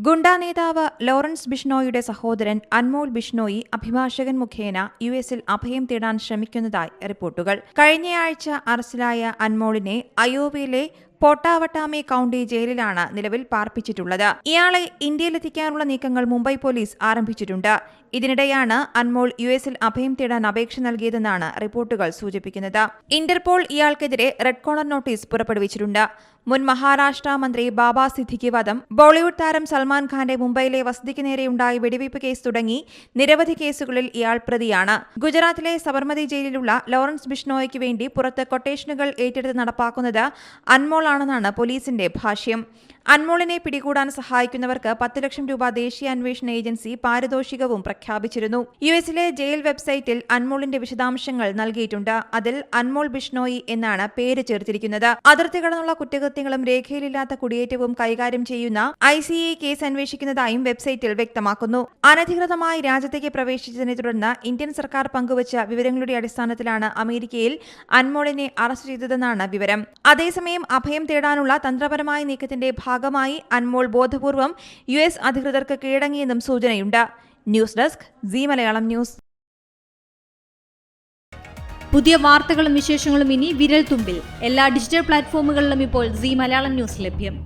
ഗുണ്ടാ നേതാവ് ലോറൻസ് ബിഷ്ണോയിയുടെ സഹോദരൻ അൻമോൾ ബിഷ്ണോയി അഭിഭാഷകൻ മുഖേന യു എസിൽ അഭയം തേടാൻ ശ്രമിക്കുന്നതായി റിപ്പോർട്ടുകൾ. കഴിഞ്ഞയാഴ്ച അറസ്റ്റിലായ അൻമോളിനെ അയോവയിലെ പോട്ടാവട്ടാമി കൌണ്ടി ജയിലിലാണ് നിലവിൽ പാർപ്പിച്ചിട്ടുള്ളത്. ഇയാളെ ഇന്ത്യയിലെത്തിക്കാനുള്ള നീക്കങ്ങൾ മുംബൈ പോലീസ് ആരംഭിച്ചിട്ടുണ്ട്. ഇതിനിടെയാണ് അൻമോൾ യു എസിൽ അഭയം തേടാൻ അപേക്ഷ നൽകിയതെന്നാണ് റിപ്പോർട്ടുകൾ സൂചിപ്പിക്കുന്നത്. ഇന്റർപോൾ ഇയാൾക്കെതിരെ റെഡ് കോർണർ നോട്ടീസ് പുറപ്പെടുവിച്ചിട്ടുണ്ട്. മുൻ മഹാരാഷ്ട്ര മന്ത്രി ബാബ സിദ്ദിഖി വധം ബോളിവുഡ് താരം സൽമാൻ ഖാന്റെ മുംബൈയിലെ വസതിക്ക് നേരെയുണ്ടായ വെടിവയ്പ് കേസ് തുടങ്ങി നിരവധി കേസുകളിൽ ഇയാൾ പ്രതിയാണ്. ഗുജറാത്തിലെ സബർമതി ജയിലിലുള്ള ലോറൻസ് ബിഷ്ണോയ്ക്ക് വേണ്ടി പുറത്ത് കൊട്ടേഷനുകൾ ഏറ്റെടുത്ത് നടപ്പാക്കുന്നത് അൻമോളാണെന്നാണ് പോലീസിന്റെ ഭാഷ്യം. അൻമോളിനെ പിടികൂടാൻ സഹായിക്കുന്നവർക്ക് പത്ത് ലക്ഷം രൂപ ദേശീയ അന്വേഷണ ഏജൻസി പാരിതോഷികവും പ്രഖ്യാപിച്ചിരുന്നു. യു എസിലെ ജയിൽ വെബ്സൈറ്റിൽ അൻമോളിന്റെ വിശദാംശങ്ങൾ നൽകിയിട്ടുണ്ട്. അതിൽ അൻമോൾ ബിഷ്ണോയി എന്നാണ് പേര് ചേർത്തിരിക്കുന്നത്. അതിർത്തി കടന്നുള്ള കുറ്റകൃത്യങ്ങളും രേഖയിലില്ലാത്ത കുടിയേറ്റവും കൈകാര്യം ചെയ്യുന്ന ഐ സി കേസ് അന്വേഷിക്കുന്നതായും വെബ്സൈറ്റിൽ വ്യക്തമാക്കുന്നു. അനധികൃതമായി രാജ്യത്തേക്ക് പ്രവേശിച്ചതിനെ തുടർന്ന് ഇന്ത്യൻ സർക്കാർ പങ്കുവച്ച വിവരങ്ങളുടെ അടിസ്ഥാനത്തിലാണ് അമേരിക്കയിൽ അൻമോളിനെ അറസ്റ്റ് ചെയ്തതെന്നാണ് വിവരം. അതേസമയം അഭയം തേടാനുള്ള തന്ത്രപരമായ നീക്കത്തിന്റെ ഭാഗമായി അൻമോൾ ബോധപൂർവം യു എസ് അധികൃതർക്ക് കീഴടങ്ങിയെന്നും സൂചനയുണ്ട്. News desk Zee Malayalam news. പുതിയ വാർത്തകളും വിശേഷങ്ങളും ഇനി വിരൽ തുമ്പിൽ എല്ലാ ഡിജിറ്റൽ പ്ലാറ്റ്ഫോമുകളിലും ഇപ്പോൾ സി മലയാളം ന്യൂസ് ലഭ്യം.